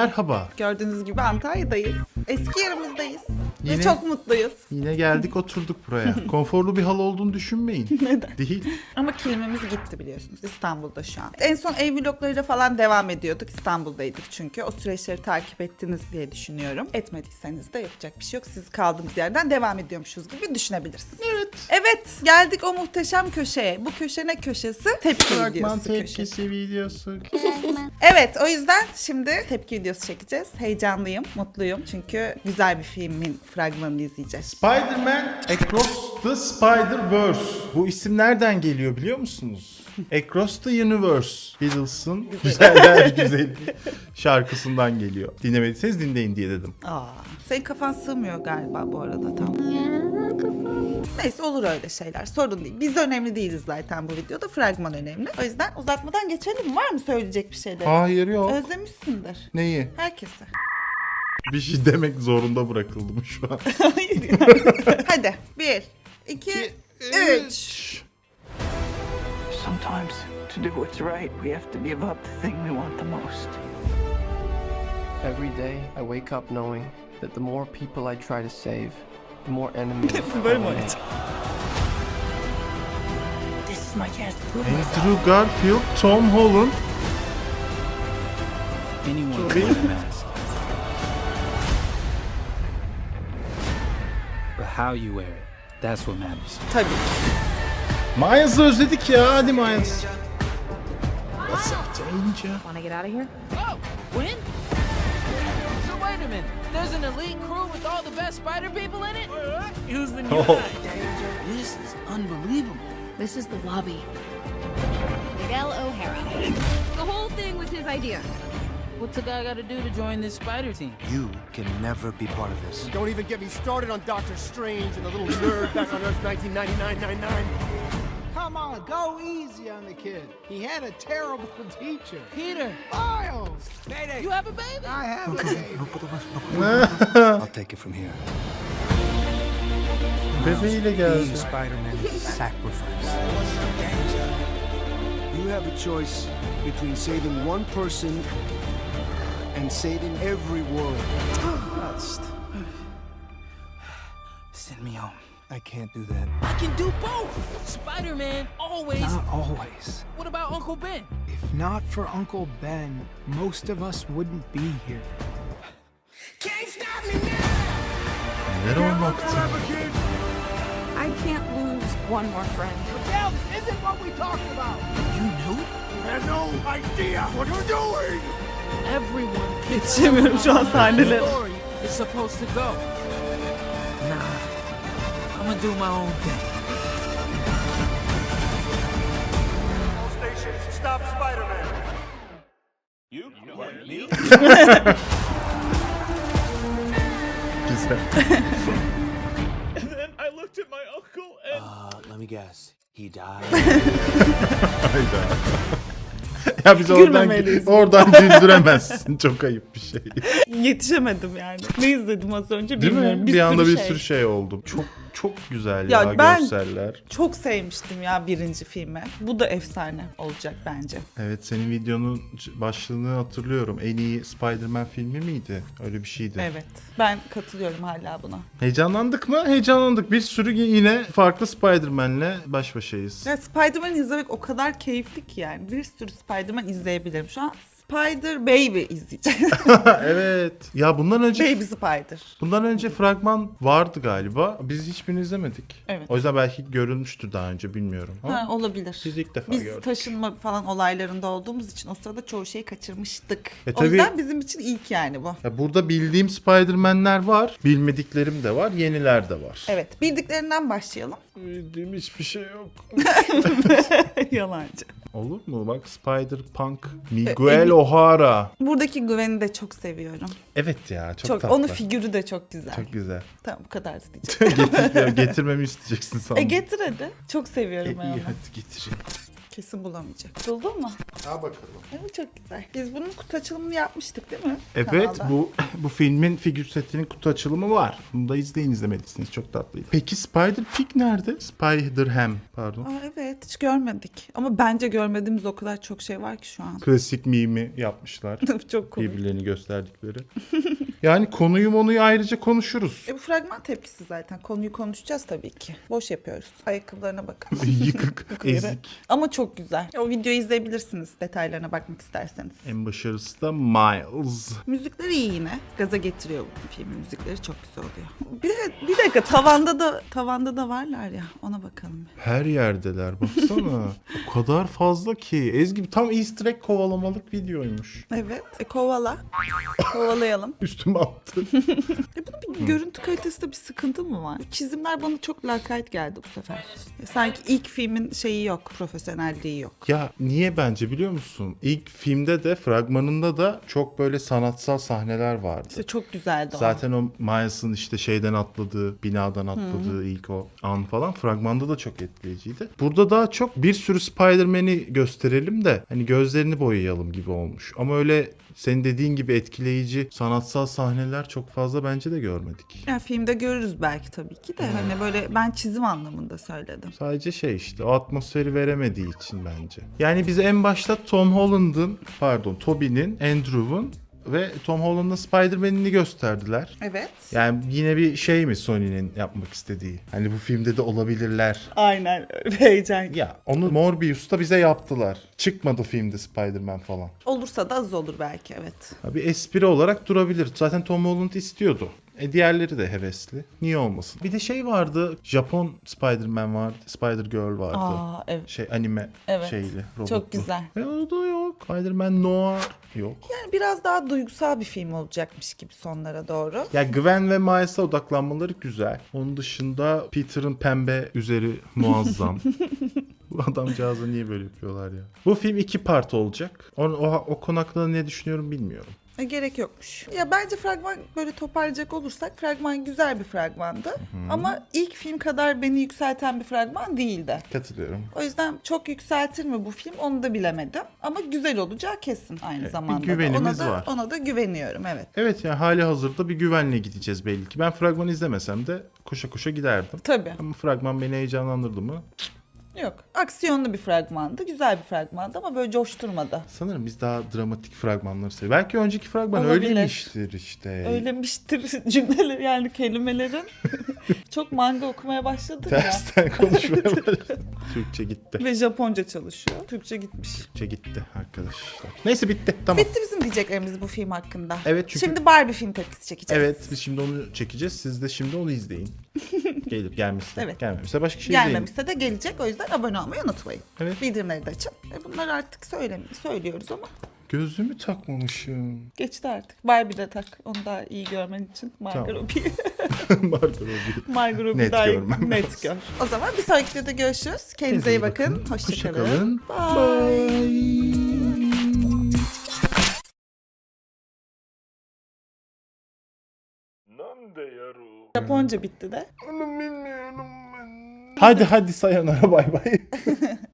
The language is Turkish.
Merhaba. Gördüğünüz gibi Antalya'dayız. Eski yerimizdeyiz. Yine- Ve çok mutluyuz. Yine geldik oturduk buraya. Konforlu bir hal olduğunu düşünmeyin. Neden? Değil. Ama kilimimiz gitti biliyorsunuz İstanbul'da şu an. En son ev vloglarıyla falan devam ediyorduk. İstanbul'daydık çünkü. O süreçleri takip ettiniz diye düşünüyorum. Etmediyseniz de yapacak bir şey yok. Siz kaldığımız yerden devam ediyormuşuz gibi düşünebilirsiniz. Evet. Evet geldik o muhteşem köşeye. Bu köşe ne köşesi? Tepki Fragman videosu köşesi. tepkisi videosu. Evet o yüzden şimdi tepki videosu çekeceğiz. Heyecanlıyım, mutluyum. Çünkü güzel bir filmin fragmanını izleyeceğiz. Spider-Man Across the Spider-Verse. Bu isim nereden geliyor biliyor musunuz? Across the Universe. Beatles'ın Güzeller Güzeli şarkısından geliyor. Dinlemediyseniz dinleyin diye dedim. Aa, senin kafan sığmıyor galiba bu arada tam. Neyse olur öyle şeyler. Sorun değil. Biz önemli değiliz zaten bu videoda. Fragman önemli. O yüzden uzatmadan geçelim. Var mı söyleyecek bir şeyler? Hayır yok. Özlemişsindir. Neyi? Herkese. Bir şey demek zorunda bırakıldım şu an. Hayır. Hadi. Bir, iki, üç. Sometimes, to do what's right, we have to give up the thing we want the most. Every day, I wake up knowing that the more people I try to save, the more enemies make. oynayacak? This is my chance to prove myself. Andrew Garfield, Tom Holland. Anyone can wear a mask. But how you wear it, that's what matters. Tabii. Miles'ı özledik ya. Hadi Miles. What's up, Danger? Want to get out of here? Oh, Gwen? So wait a minute. There's an elite crew with all the best spider people in it? Who's the new Oh. This is unbelievable. This is the lobby. Miguel O'Hara. The whole thing was his idea. What's a guy got to do to join this spider team? You can never be part of this. Don't even get me started on Doctor Strange and the little nerd back on Earth 1999-99. Come on, go easy on the kid. He had a terrible teacher. Peter, Miles! Mayday! you have a baby? I have a baby. I'll take it from here. Bebeğiyle geldi. Being Spider-Man is a sacrifice. You have a choice between saving one person and saving every world. Send me home. I can't do that. I can do both. Spider-Man always. Not always. What about Uncle Ben? If not for Uncle Ben, most of us wouldn't be here. Neler olmaktı? I can't lose one more friend. Miguel, this isn't what we talked about! You knew? I have no idea what you're doing! Everyone Yetişemiyorum şu an sahnelere. story is supposed to go. I'm gonna do my own thing. All stations, stop Spider-Man! Güzel. Uh, let me guess. He died. Hayda. ya biz oradan, Gülmemeliyiz. oradan güldüremezsin. Çok ayıp bir şey. Yetişemedim yani. Ne izledim az önce Değil bilmiyorum. mi? Bir, anda sürü bir sürü şey oldu. Çok çok güzel Ya ya, ben- görseller. Çok sevmiştim ya birinci filmi. Bu da efsane olacak bence. Evet senin videonun başlığını hatırlıyorum. En iyi Spider-Man filmi miydi? Öyle bir şeydi. Evet. Ben katılıyorum hala buna. Heyecanlandık mı? Heyecanlandık. Bir sürü yine farklı Spider-Man'le baş başayız. Ya Spider-Man izlemek o kadar keyifli ki yani. Bir sürü Spider-Man izleyebilirim. Şu an Spider Baby izleyeceğiz. evet. Ya bundan önce Baby Spider. bundan önce fragman vardı galiba. Biz hiçbirini izlemedik. Evet. O yüzden belki görülmüştür daha önce bilmiyorum. Ama Ha, olabilir. Biz ilk defa Biz gördük. taşınma falan olaylarında olduğumuz için o sırada çoğu şeyi kaçırmıştık. E o tabii- yüzden bizim için ilk yani bu. Ya burada bildiğim Spider-Man'ler var. Bilmediklerim de var. Yeniler de var. Evet. Bildiklerinden başlayalım. Bildiğim hiçbir şey yok. Yalancı. Olur mu? Bak Spider-Punk Miguel O'Hara. Buradaki güveni de çok seviyorum. Evet ya çok, Çok, tatlı. onun figürü de çok güzel. Çok güzel. Tamam bu kadar da diyeceğim. Getir, ya getirmemi isteyeceksin sandım. e getir hadi. Çok E, seviyorum ben iyi onu. hadi getireyim. Kesin bulamayacak. Buldun mu? Ha bakalım. Evet çok güzel. Biz bunun kutu açılımını yapmıştık değil mi? Evet Kanalda. bu bu filmin figür setinin kutu açılımı var. Bunu da izleyin izlemediyseniz çok tatlıydı. Peki Spider Pig nerede? Spider Ham pardon. Aa, evet hiç görmedik. Ama bence görmediğimiz o kadar çok şey var ki şu an. Klasik mimi yapmışlar. çok komik. Birbirlerini gösterdikleri. yani konuyu monuyu ayrıca konuşuruz. E bu fragman tepkisi zaten. Konuyu konuşacağız tabii ki. Boş yapıyoruz. Ayakkabılarına bakın. Yıkık, ezik. Ama çok güzel. O videoyu izleyebilirsiniz detaylarına bakmak isterseniz. En başarılısı da Miles. Müzikleri iyi yine. Gaza getiriyor bu filmin müzikleri çok güzel oluyor. Bir, de, bir dakika tavanda da tavanda da varlar ya ona bakalım. Her yerdeler baksana. o kadar fazla ki. Ezgi tam easter egg kovalamalık videoymuş. Evet. E, kovala. Kovalayalım. Üstüme attı. E bunun bir görüntü kalitesinde bir sıkıntı mı var? Çizimler bana çok lakayt geldi bu sefer. E, Sanki ilk filmin şeyi yok, profesyonelliği yok. ya niye bence biliyor musun? İlk filmde de fragmanında da çok böyle sanatsal sahneler vardı. İşte çok güzeldi o. Zaten o Miles'ın işte şeyden atladığı, binadan atladığı ilk o an falan fragmanda da çok etkileyiciydi. Burada daha çok bir sürü Spider-Man'i gösterelim de hani gözlerini boyayalım gibi olmuş. Ama öyle senin dediğin gibi etkileyici sanatsal sahneler çok fazla bence de görmedik. Yani filmde görürüz belki tabii ki de hani böyle ben çizim anlamında söyledim. Sadece şey işte o atmosferi veremediği için bence. Yani bize en başta Tom Holland'ın pardon Tobey'nin, Andrew'un ve Tom Holland'ın Spider-Man'ini gösterdiler. Evet. Yani yine bir şey mi Sony'nin yapmak istediği? Hani bu filmde de olabilirler. Aynen heyecan. Ya onu Morbius'ta bize yaptılar. Çıkmadı filmde Spider-Man falan. Olursa da az olur belki evet. Bir espri olarak durabilir. Zaten Tom Holland istiyordu. E diğerleri de hevesli. Niye olmasın? Bir de şey vardı. Japon Spider-Man vardı. Spider-Girl vardı. Aa evet. Şey anime Evet. şeyli. Robotlu. Çok güzel. E o da yok. Spider-Man Noir yok. Yani biraz daha duygusal bir film olacakmış gibi sonlara doğru. Ya Gwen ve Miles'a odaklanmaları güzel. Onun dışında Peter'ın pembe üzeri muazzam. Bu adamcağıza niye böyle yapıyorlar ya? Bu film iki part olacak. O, o, o konu hakkında ne düşünüyorum bilmiyorum. E, gerek yokmuş. Ya bence fragman böyle toparlayacak olursak fragman güzel bir fragmandı. Ama ilk film kadar beni yükselten bir fragman değildi. Katılıyorum. O yüzden çok yükseltir mi bu film onu da bilemedim. Ama güzel olacağı kesin aynı bir zamanda. da. güvenimiz ona da, var. Ona da güveniyorum evet. Evet yani hali hazırda bir güvenle gideceğiz belli ki. Ben fragmanı izlemesem de koşa koşa giderdim. Tabii. Ama fragman beni heyecanlandırdı mı? Yok. Aksiyonlu bir fragmandı. Güzel bir fragmandı ama böyle coşturmadı. Sanırım biz daha dramatik fragmanları seviyoruz. Belki önceki fragman Olabilir. öyleymiştir işte. Öylemiştir cümleler yani kelimelerin. çok manga okumaya başladım ya. Tersten konuşmaya. Türkçe gitti. Ve Japonca çalışıyor. Türkçe gitmiş. Türkçe gitti arkadaşlar. Neyse bitti. Tamam. Bitti bizim diyeceklerimiz bu film hakkında. Evet, çünkü- Şimdi Barbie film tepkisi çekeceğiz. Evet biz şimdi onu çekeceğiz. Siz de şimdi onu izleyin. Gelip gelmişse. Evet. Gelmemişse başka şey izleyin. Gelmemişse de gelecek. O yüzden abone olmayı unutmayın. Evet. Bildirimleri de açın. E bunları artık söyle söylüyoruz ama Gözlüğümü takmamışım. geçti artık. Barbie de tak. Onu daha iyi görmen için. Margot Tamam. Robbie. Margot Robbie. Margot Robbie Net daha iyi- görmem net gör. O zaman bir sonraki videoda görüşürüz. Kendinize iyi bakın. Hoşçakalın. Hoşçakalın. Bye. Japonca bitti de. Hadi hadi sayonara bay bay.